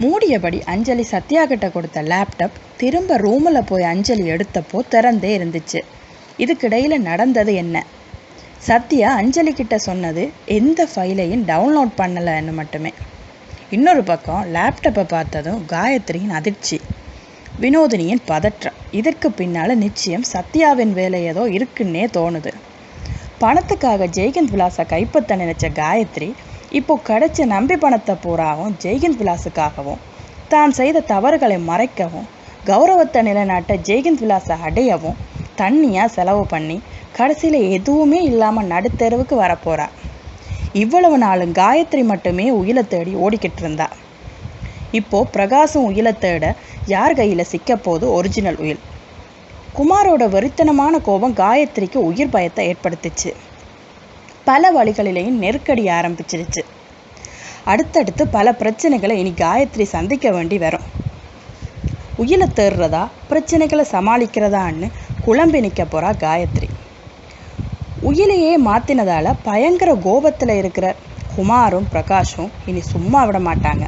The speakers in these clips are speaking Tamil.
மூடியபடி அஞ்சலி சத்யா கிட்ட கொடுத்த லேப்டாப் திரும்ப ரூமில் போய் அஞ்சலி எடுத்தப்போ திறந்தே இருந்துச்சு. இதுக்கிடையில் நடந்தது என்ன? சத்யா அஞ்சலி கிட்ட சொன்னது எந்த ஃபைலையும் டவுன்லோட் பண்ணலைன்னு மட்டுமே. இன்னொரு பக்கம் லேப்டாப்பை பார்த்ததும் காயத்ரியின் அதிர்ச்சி. வினோதினியின் பதற்றம். இதற்கு பின்னால் நிச்சயம் சத்யாவின் வேலை ஏதோ இருக்குன்னே தோணுது. பணத்துக்காக ஜெய்கந்த் விலாசை கைப்பற்ற நினைச்ச காயத்ரி இப்போ கிடைச்ச நம்பி பணத்தை பூராவும் ஜெய்கந்த் விலாஸுக்காகவும் தான் செய்த தவறுகளை மறைக்கவும் கௌரவத்தை நிலைநாட்ட ஜெய்கந்த் விலாசை அடையவும் தண்ணியாக செலவு பண்ணி கடைசியில் எதுவுமே இல்லாமல் நடுத்தெருவுக்கு வரப்போறா. இவ்வளவு நாளும் காயத்ரி மட்டுமே உயிலை தேடி ஓடிக்கிட்டு இருந்தா. இப்போ பிரகாசம் உயிலை தேட யார் கையில் சிக்க போது ஒரிஜினல் உயில்? குமாரோட வெறித்தனமான கோபம் காயத்ரிக்கு உயிர் பயத்தை ஏற்படுத்துச்சு. பல வழிகளிலேயும் நெருக்கடி ஆரம்பிச்சிருச்சு. அடுத்தடுத்து பல பிரச்சனைகளை இனி காயத்ரி சந்திக்க வேண்டி வரும். உயிரை தேடுறதா பிரச்சனைகளை சமாளிக்கிறதான்னு குழம்பி நிற்க போறா காயத்ரி. உயிலையே மாத்தினதால பயங்கர கோபத்தில் இருக்கிற குமாரும் பிரகாஷும் இனி சும்மா விட மாட்டாங்க.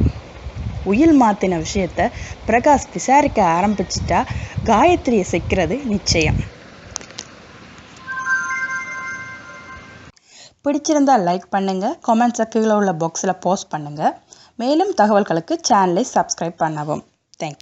உயில் மாத்தின விஷயத்த பிரகாஷ் விசாரிக்க ஆரம்பிச்சிட்டா காயத்ரியை சிக்கிறது நிச்சயம். பிடிச்சிருந்தா லைக் பண்ணுங்க கமெண்ட்ஸை கீழே உள்ள பாக்ஸில் போஸ்ட் பண்ணுங்க. மேலும் தகவல்களுக்கு சேனலை சப்ஸ்கிரைப் பண்ணவும்.